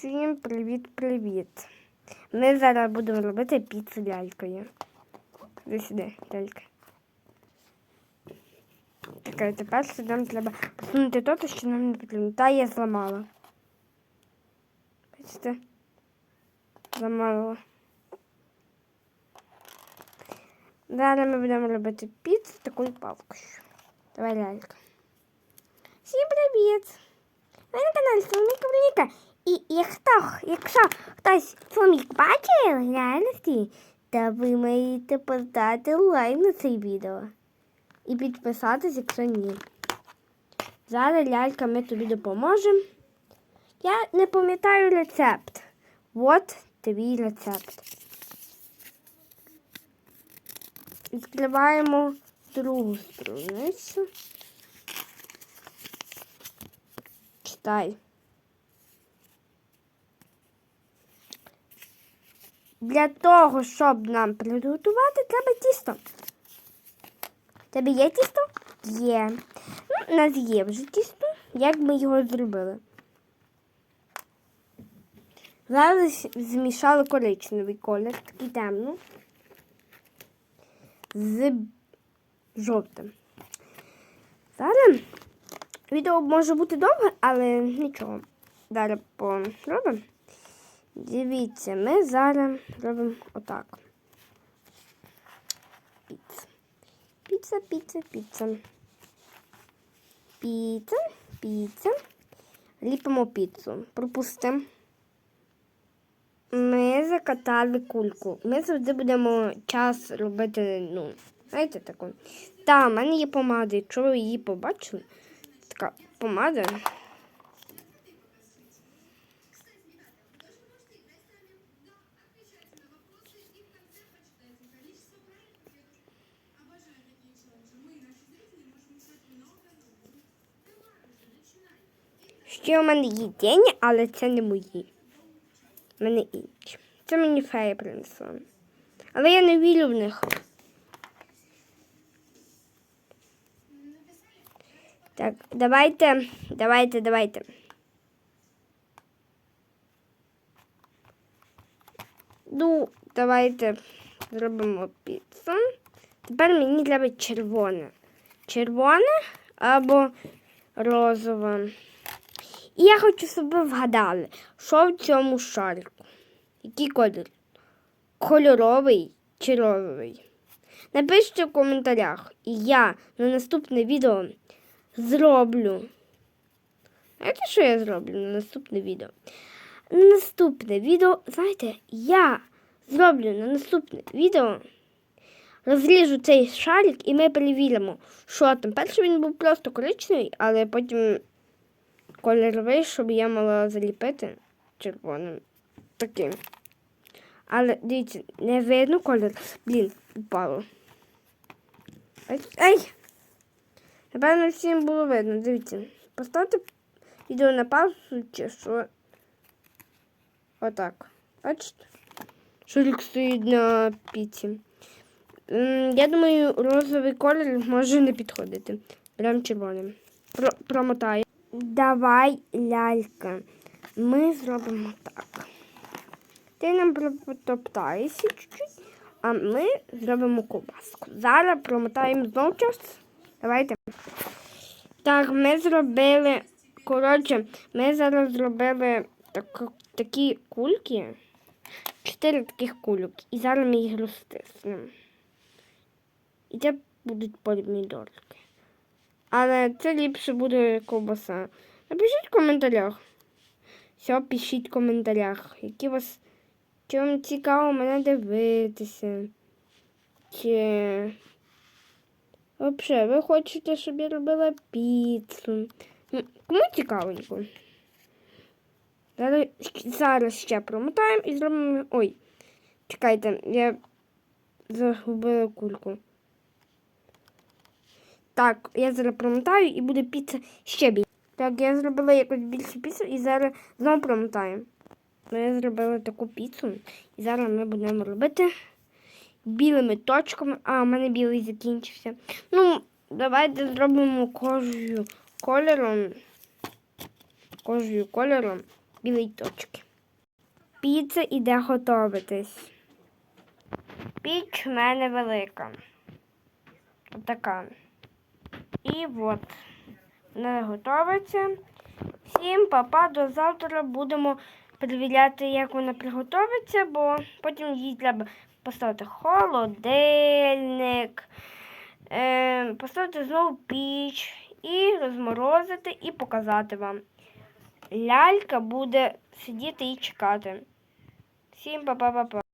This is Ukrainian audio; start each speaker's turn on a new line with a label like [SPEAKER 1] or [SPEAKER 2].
[SPEAKER 1] Всім привіт-привіт. Ми зараз будемо робити піцу лялькою. Іди сюди, лялька. Так, тепер сюди нам треба посунути то, що нам не потрібно. Та я зламала. Бачите? Зламала. Зараз ми будемо робити піцу такою палкою. Давай, лялька. Всім привіт! Ви на каналі Соломійка Вероніка. І якщо, якщо хтось Соломік бачив реальності, то ви маєте поставити лайк на це відео. І підписатись, якщо ні. Зараз лялька ми тобі допоможемо. Я не пам'ятаю рецепт. От твій рецепт. Відкриваємо другу страницю. Читай. Для того, щоб нам приготувати, треба тісто. Тебе є тісто? Є. Ну, у нас є вже тісто. Як ми його зробили? Зараз змішали коричневий колір, такий темний, з жовтим. Зараз відео може бути довге, але нічого. Далі поробимо. Дивіться, ми зараз робимо отак. Піца. Піца, піца, піца. Піца, піца. Ліпимо піцу. Пропустимо. Ми закатали кульку. Ми завжди будемо час робити, ну, знаєте, таку. Та, в мене є помада. Якщо ви її побачили, така помада. Ще у мене є тіні, але це не мої. У мене інші. Це мені фея принесла. Але я не вірю в них. Так, давайте, давайте, давайте. Ну, давайте зробимо піцу. Тепер мені треба червоне. Червоне або розове. І я хочу, щоб ви вгадали, що в цьому шарику. Який колір? Кольоровий чи розовий? Напишіть в коментарях. І я на наступне відео зроблю. Знаєте, що я зроблю на наступне відео? Наступне відео, знаєте, я зроблю на наступне відео. Розріжу цей шарик і ми перевіримо, що там. Перший він був просто коричневий, але потім кольоровий, щоб я мала заліпити червоним таким. Але дивіться, не видно колір. Блін, упало. Ай! Напевно, всім було видно. Дивіться. Поставте відео на паузу, чи що. Отак. Бачите? Шурик стоїть на піці. Я думаю, розовий колір може не підходити. Прям червоним. Про промотаю. Давай, лялька. Ми зробимо так. Ти нам потоптаєшся чуть-чуть, а ми зробимо ковбаску. Зараз промотаємо знову час. Давайте. Так, ми зробили. Коротше, ми зараз зробили так, такі кульки. Чотири таких кульок. І зараз ми їх розтиснемо. І це будуть помідорки. Але це ліпше буде ковбаса. Напишіть в коментарях. Все, пишіть в коментарях, які вас чи вам цікаво мене дивитися. Чи взагалі ви хочете, щоб я робила піцу? Ну, Кому цікавенько? Зараз, зараз ще промотаємо і зробимо. Ой, чекайте, я загубила кульку. Так, я зараз промотаю і буде піца ще більше. Так, я зробила якось більше піцу і зараз знову промотаю. Ми зробили таку піцу. І зараз ми будемо робити білими точками. А, у мене білий закінчився. Ну, давайте зробимо кожою кольором. Кожою кольором білої точки. Піца іде готуватись. Піч в мене велика. Отака. І от. Вона готується. Всім папа, до завтра будемо перевіряти, як вона приготується, бо потім їй треба поставити холодильник, е, поставити знову піч і розморозити і показати вам. Лялька буде сидіти і чекати. Всім па-па-па-па.